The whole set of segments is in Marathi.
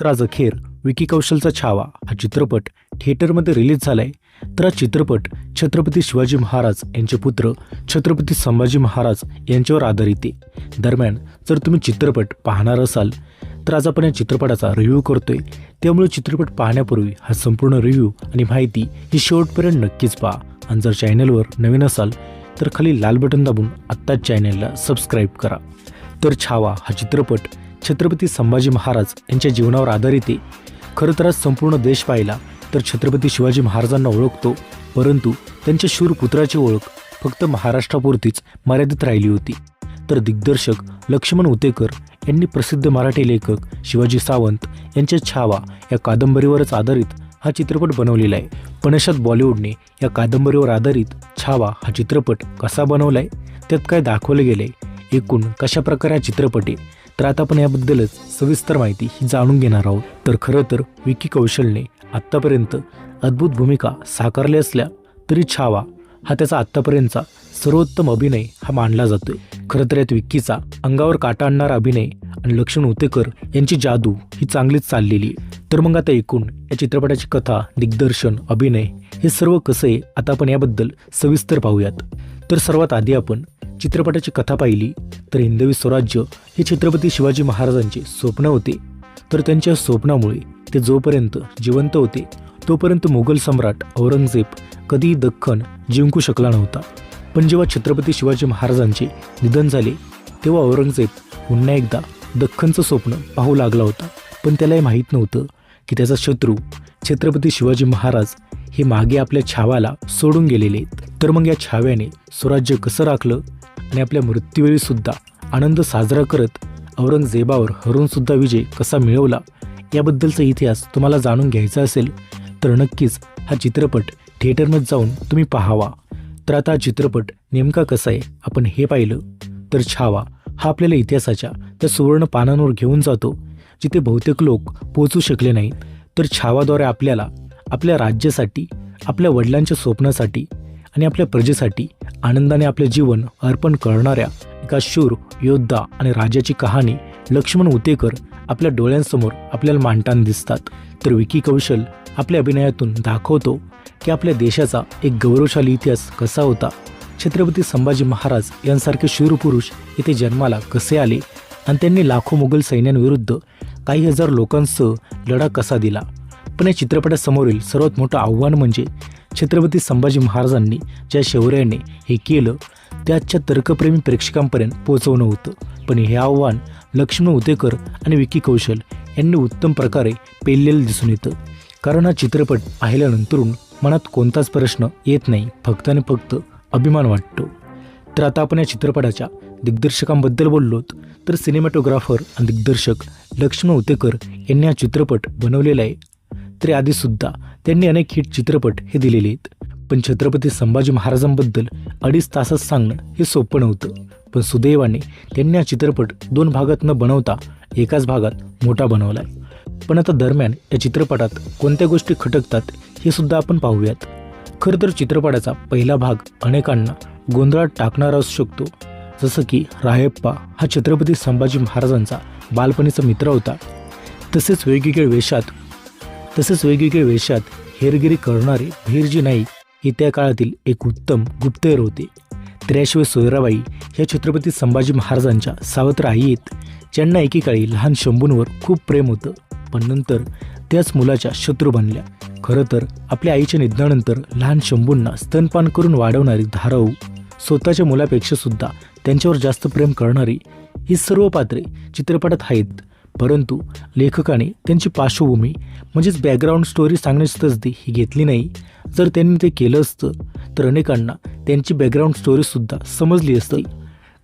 तर आज अखेर विकी कौशलचा छावा हा चित्रपट थिएटरमध्ये रिलीज झालाय. तर हा चित्रपट छत्रपती शिवाजी महाराज यांचे पुत्र छत्रपती संभाजी महाराज यांच्यावर आधारित आहे. दरम्यान जर तुम्ही चित्रपट पाहणार असाल तर आज आपण या चित्रपटाचा रिव्ह्यू करतोय. त्यामुळे चित्रपट पाहण्यापूर्वी हा संपूर्ण रिव्ह्यू आणि माहिती ही शेवटपर्यंत नक्कीच पहा. आणि जर चॅनलवर नवीन असाल तर खाली लाल बटन दाबून आत्ताच चॅनेलला सबस्क्राईब करा. तर छावा हा चित्रपट छत्रपती संभाजी महाराज यांच्या जीवनावर आधारित आहे. खरं तर आज संपूर्ण देश पाहिला तर छत्रपती शिवाजी महाराजांना ओळखतो परंतु त्यांच्या शूर पुत्राची ओळख फक्त महाराष्ट्रापुरतीच मर्यादित राहिली होती. तर दिग्दर्शक लक्ष्मण उतेकर यांनी प्रसिद्ध मराठी लेखक शिवाजी सावंत यांच्या छावा या कादंबरीवरच आधारित हा चित्रपट बनवलेला आहे. पण अशात बॉलिवूडने या कादंबरीवर आधारित छावा हा चित्रपट कसा बनवलाय? त्यात काय दाखवलं गेलंय? एकूण कशा प्रकारे हा चित्रपट आहे? तर आता आपण याबद्दलच सविस्तर माहिती ही जाणून घेणार आहोत. तर खरं तर विकी कौशलने आत्तापर्यंत अद्भुत भूमिका साकारली असल्या तरी छावा हा त्याचा आत्तापर्यंतचा सर्वोत्तम अभिनय हा मानला जातोय. खरं तर यात विक्कीचा अंगावर काटा आणणारा अभिनय आणि लक्ष्मण उतेकर यांची जादू ही चांगलीच चाललेली आहे. तर मग आता एकूण या चित्रपटाची कथा दिग्दर्शन अभिनय हे सर्व कसं आहे आता आपण याबद्दल सविस्तर पाहूयात. तर सर्वात आधी आपण चित्रपटाची कथा पाहिली तर हिंदवी स्वराज्य हे छत्रपती शिवाजी महाराजांचे स्वप्न होते. तर त्यांच्या स्वप्नामुळे ते जोपर्यंत जिवंत होते तोपर्यंत मुघल सम्राट औरंगजेब कधीही दख्खन जिंकू शकला नव्हता. पण जेव्हा छत्रपती शिवाजी महाराजांचे निधन झाले तेव्हा औरंगजेब पुन्हा एकदा दख्खनचं स्वप्न पाहू लागला होता. पण त्याला हे माहीत नव्हतं की त्याचा शत्रू छत्रपती शिवाजी महाराज हे मागे आपल्या छावाला सोडून गेलेले आहेत. तर मग या छाव्याने स्वराज्य कसं राखलं? आणि आपल्या मृत्यूवेळी सुद्धा आनंद साजरा करत औरंगजेबावर हरून सुद्धा विजय कसा मिळवला याबद्दलचा इतिहास तुम्हाला जाणून घ्यायचा असेल तर नक्कीच हा चित्रपट थिएटरमध्ये जाऊन तुम्ही पाहावा. तर आता हा चित्रपट नेमका कसा आहे आपण हे पाहिलं. तर छावा हा आपल्याला इतिहासाच्या त्या सुवर्ण पानांवर घेऊन जातो जिथे बहुतेक लोक पोहोचू शकले नाहीत. तर छावाद्वारे आपल्याला आपल्या राज्यासाठी आपल्या वडिलांच्या स्वप्नासाठी आणि आपल्या प्रजेसाठी आनंदाने आपले जीवन अर्पण करणाऱ्या एका शूर योद्धा आणि राजाची कहाणी लक्ष्मण उतेकर आपल्या डोळ्यांसमोर आपल्याला मांडताना दिसतात. तर विकी कौशल आपल्या अभिनयातून दाखवतो की आपल्या देशाचा एक गौरवशाली इतिहास कसा होता. छत्रपती संभाजी महाराज यांसारखे शूरपुरुष इथे जन्माला कसे आले आणि त्यांनी लाखो मुघल सैन्यांविरुद्ध काही हजार लोकांसह लढा कसा दिला. पण या चित्रपटासमोरील सर्वात मोठं आव्हान म्हणजे छत्रपती संभाजी महाराजांनी ज्या शौर्याने हे केलं ते आजच्या तर्कप्रेमी प्रेक्षकांपर्यंत पोहोचवणं होतं. पण हे आव्हान लक्ष्मण उतेकर आणि विकी कौशल यांनी उत्तम प्रकारे पेललेलं दिसून येतं. कारण हा चित्रपट पाहिल्यानंतरून मनात कोणताच प्रश्न येत नाही फक्त आणि फक्त अभिमान वाटतो. तर आता आपण या चित्रपटाच्या दिग्दर्शकांबद्दल बोललोत. तर सिनेमॅटोग्राफर आणि दिग्दर्शक लक्ष्मण उतेकर यांनी हा चित्रपट बनवलेला आहे. तरी आधीसुद्धा त्यांनी अनेक हिट चित्रपट हे दिलेले आहेत. पण छत्रपती संभाजी महाराजांबद्दल अडीच तासात सांगणं हे सोपं नव्हतं. पण सुदैवाने त्यांनी हा चित्रपट दोन भागात न बनवता एकाच भागात मोठा बनवला आहे पण आता दरम्यान या चित्रपटात कोणत्या गोष्टी खटकतात हे सुद्धा आपण पाहूयात. खरं तर चित्रपटाचा पहिला भाग अनेकांना गोंधळात टाकणारा असू शकतो. जसं की रायप्पा हा छत्रपती संभाजी महाराजांचा बालपणीचा मित्र होता. तसेच वेगवेगळ्या वेशात तसेच वेगवेगळ्या वेशात हेरगिरी करणारे धीरजी नाईक हे त्या काळातील एक उत्तम गुप्तहेर होते. त्र्याशिवाय सोयराबाई ह्या छत्रपती संभाजी महाराजांच्या सावत्र आई आहेत ज्यांना एकेकाळी लहान शंभूंवर खूप प्रेम होतं पण नंतर त्याच मुलाच्या शत्रू बनल्या. खरं तर आपल्या आईच्या निधनानंतर लहान शंभूंना स्तनपान करून वाढवणारी धाराऊ स्वतःच्या मुलापेक्षा सुद्धा त्यांच्यावर जास्त प्रेम करणारी ही सर्व पात्रे चित्रपटात आहेत. परंतु लेखकाने त्यांची पार्श्वभूमी म्हणजेच बॅकग्राऊंड स्टोरी सांगण्याची तसदी ही घेतली नाही. जर त्यांनी ते केलं असतं तर अनेकांना त्यांची बॅकग्राऊंड स्टोरीसुद्धा समजली असती.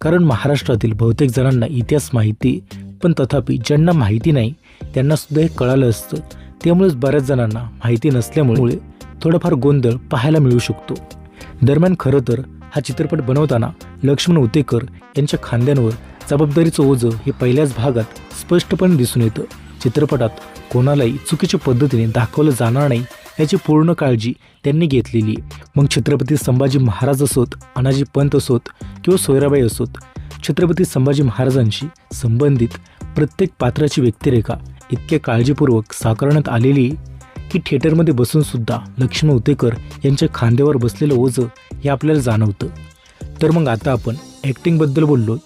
कारण महाराष्ट्रातील बहुतेक जणांना इतिहास माहिती पण तथापि ज्यांना माहिती नाही त्यांनासुद्धा हे कळालं असतं. त्यामुळेच बऱ्याच जणांना माहिती नसल्यामुळे थोडाफार गोंधळ पाहायला मिळू शकतो. दरम्यान खरं तर हा चित्रपट बनवताना लक्ष्मण उतेकर यांच्या खांद्यांवर जबाबदारीचं ओझं हे पहिल्याच भागात स्पष्टपणे दिसून येतं. चित्रपटात कोणालाही चुकीच्या पद्धतीने दाखवलं जाणार नाही याची पूर्ण काळजी त्यांनी घेतलेली आहे. मग छत्रपती संभाजी महाराज असोत अनाजी पंत असोत किंवा सोयराबाई असोत छत्रपती संभाजी महाराजांशी संबंधित प्रत्येक पात्राची व्यक्तिरेखा इतक्या काळजीपूर्वक साकारण्यात आलेली की थिएटरमध्ये बसूनसुद्धा लक्ष्मण उतेकर यांच्या खांद्यावर बसलेलं ओझं हे आपल्याला जाणवतं. तर मग आता आपण ॲक्टिंगबद्दल बोललोत.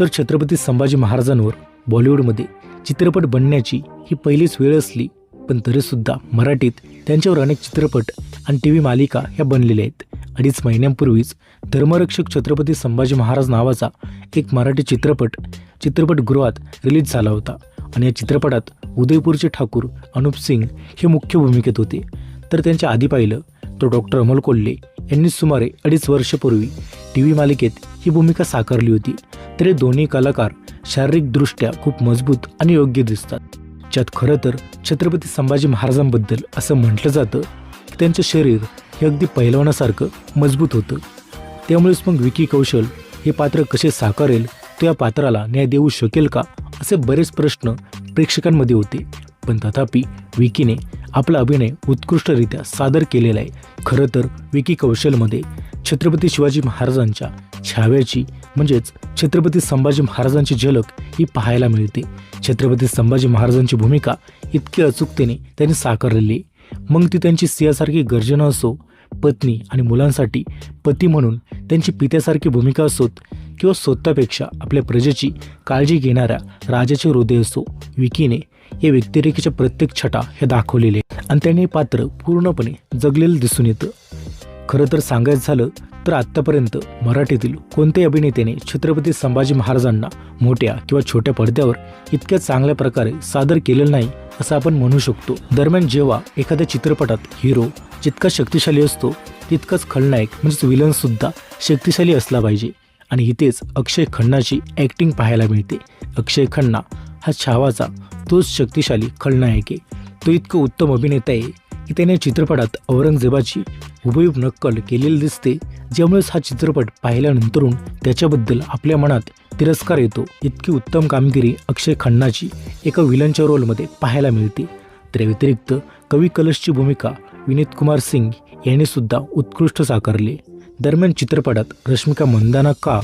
तर छत्रपती संभाजी महाराजांवर बॉलिवूडमध्ये चित्रपट बनण्याची ही पहिलीच वेळ असली पण तरीसुद्धा मराठीत त्यांच्यावर अनेक चित्रपट आणि टी व्ही मालिका ह्या बनलेल्या आहेत. अडीच महिन्यांपूर्वीच धर्मरक्षक छत्रपती संभाजी महाराज नावाचा एक मराठी चित्रपट चित्रपटगृहात रिलीज झाला होता. आणि या चित्रपटात उदयपूरचे ठाकूर अनुप सिंग हे मुख्य भूमिकेत होते. तर त्यांच्या आधी पाहिलं तो डॉक्टर अमोल कोल्हे यांनी सुमारे अडीच वर्षापूर्वी टी व्ही मालिकेत ही भूमिका साकारली होती. तरी दोन्ही कलाकार शारीरिकदृष्ट्या खूप मजबूत आणि योग्य दिसतात. ज्यात खरं तर छत्रपती संभाजी महाराजांबद्दल असं म्हटलं जातं की त्यांचं शरीर हे अगदी पहिलवानासारखं मजबूत होतं. त्यामुळेच मग विकी कौशल हे पात्र कसे साकारेल तो या पात्राला न्याय देऊ शकेल का असे बरेच प्रश्न प्रेक्षकांमध्ये होते. पण तथापि विकीने आपला अभिनय उत्कृष्टरित्या सादर केलेला आहे. खरं तर विकी कौशलमध्ये छत्रपती शिवाजी महाराजांच्या छाव्याची म्हणजेच छत्रपती संभाजी महाराजांची झलक ही पाहायला मिळते. छत्रपती संभाजी महाराजांची भूमिका इतकी अचूकतेने त्यांनी साकारलेली. मग ती त्यांची सियासारखी गर्जना असो पत्नी आणि मुलांसाठी पती म्हणून त्यांची पित्यासारखी भूमिका असोत किंवा स्वतःपेक्षा आपल्या प्रजेची काळजी घेणाऱ्या राजाचे हृदय असो विकीने या व्यक्तिरेखेच्या प्रत्येक छटा हे दाखवलेले. आणि त्याने हे पात्र पूर्णपणे जगलेलं दिसून येतं. खरं तर सांगायचं झालं तर आत्तापर्यंत मराठीतील कोणत्याही अभिनेत्याने छत्रपती संभाजी महाराजांना मोठ्या किंवा छोट्या पडद्यावर इतक्या चांगल्या प्रकारे सादर केलेलं नाही असं आपण म्हणू शकतो. दरम्यान जेव्हा एखाद्या चित्रपटात हिरो जितका शक्तिशाली असतो तितकाच खलनायक म्हणजेच विलन सुद्धा शक्तिशाली असला पाहिजे. आणि इथेच अक्षय खन्नाची ॲक्टिंग पाहायला मिळते. अक्षय खन्ना हा छावाचा तोच शक्तिशाली खलनायक आहे. तो इतकं उत्तम अभिनेता आहे की त्याने चित्रपटात औरंगजेबाची हुबेहूब नक्कल केलेली दिसते ज्यामुळेच हा चित्रपट पाहिल्यानंतरून त्याच्याबद्दल आपल्या मनात तिरस्कार येतो. इतकी उत्तम कामगिरी अक्षय खन्नाची एका विलनच्या रोलमध्ये पाहायला मिळते. तर व्यतिरिक्त कवी कलशची भूमिका विनीत कुमार सिंग यांनी सुद्धा उत्कृष्ट साकारली. दरम्यान चित्रपटात रश्मिका मंदाना का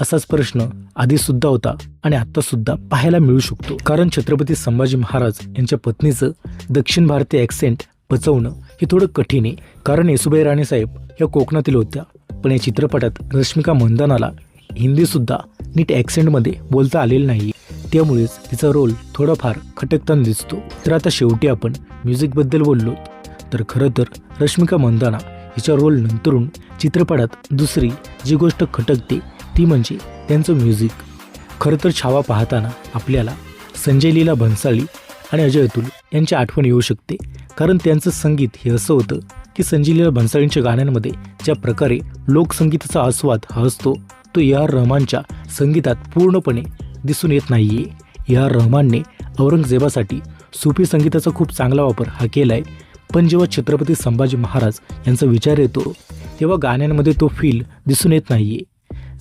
असाच प्रश्न आधी सुद्धा होता आणि आता सुद्धा पाहायला मिळू शकतो. कारण छत्रपती संभाजी महाराज यांच्या पत्नीचं दक्षिण भारतीय ॲक्सेंट पचवणं हे थोडं कठीण आहे. कारण येसुबाई राणेसाहेब या कोकणातील होत्या. पण या चित्रपटात रश्मिका मंदानाला हिंदी सुद्धा नीट ॲक्सेंटमध्ये बोलता आलेलं नाही. त्यामुळेच तिचा रोल थोडाफार खटकताना दिसतो. तर आता शेवटी आपण म्युझिकबद्दल बोललो. तर खरं तर रश्मिका मंदाना हिच्या रोल नंतरून चित्रपटात दुसरी जी गोष्ट खटकते ती म्हणजे त्यांचं म्युझिक खरं तर छावा पाहताना आपल्याला संजय लीला भन्साळी आणि अजय अतुल यांची आठवण येऊ शकते. कारण त्यांचं संगीत हे असं होतं की संजय लीला भन्साळींच्या गाण्यांमध्ये ज्या प्रकारे लोकसंगीताचा आस्वाद हा असतो तो ए आर रहमानच्या संगीतात पूर्णपणे दिसून येत नाही आहे ए आर रहमानने औरंगजेबासाठी सुफी संगीताचा खूप चांगला वापर हा केला आहे पण जेव्हा छत्रपती संभाजी महाराज यांचा विचार येतो तेव्हा गाण्यांमध्ये तो फील दिसून येत नाही आहे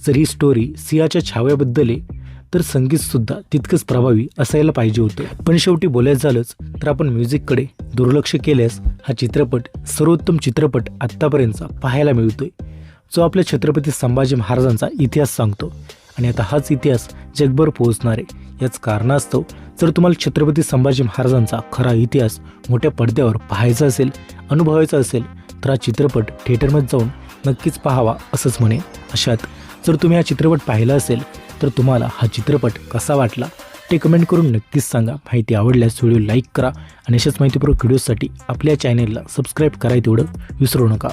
जर ही स्टोरी सियाच्या छाव्याबद्दल आहे तर संगीतसुद्धा तितकंच प्रभावी असायला पाहिजे होतं. पण शेवटी बोलायचं झालंच तर आपण म्युझिककडे दुर्लक्ष केल्यास हा चित्रपट सर्वोत्तम चित्रपट आत्तापर्यंतचा पाहायला मिळतोय जो आपल्या छत्रपती संभाजी महाराजांचा इतिहास सांगतो. आणि आता हाच इतिहास जगभर पोहोचणार आहे याच कारणास्तव जर तुम्हाला छत्रपती संभाजी महाराजांचा खरा इतिहास मोठ्या पडद्यावर पाहायचा असेल अनुभवायचा असेल तर हा चित्रपट थिएटरमध्ये जाऊन नक्कीच पाहावा असंच म्हणे अशात जर तुम्ही हा चित्रपट पाहिला असेल तर तुम्हाला हा चित्रपट कसा वाटला ते कमेंट करून नक्कीच सांगा. माहिती आवडल्यास व्हिडिओ लाईक करा आणि अशाच माहितीपूर्वक व्हिडिओसाठी आपल्या चॅनेलला सबस्क्राईब करायला तेवढं विसरू नका.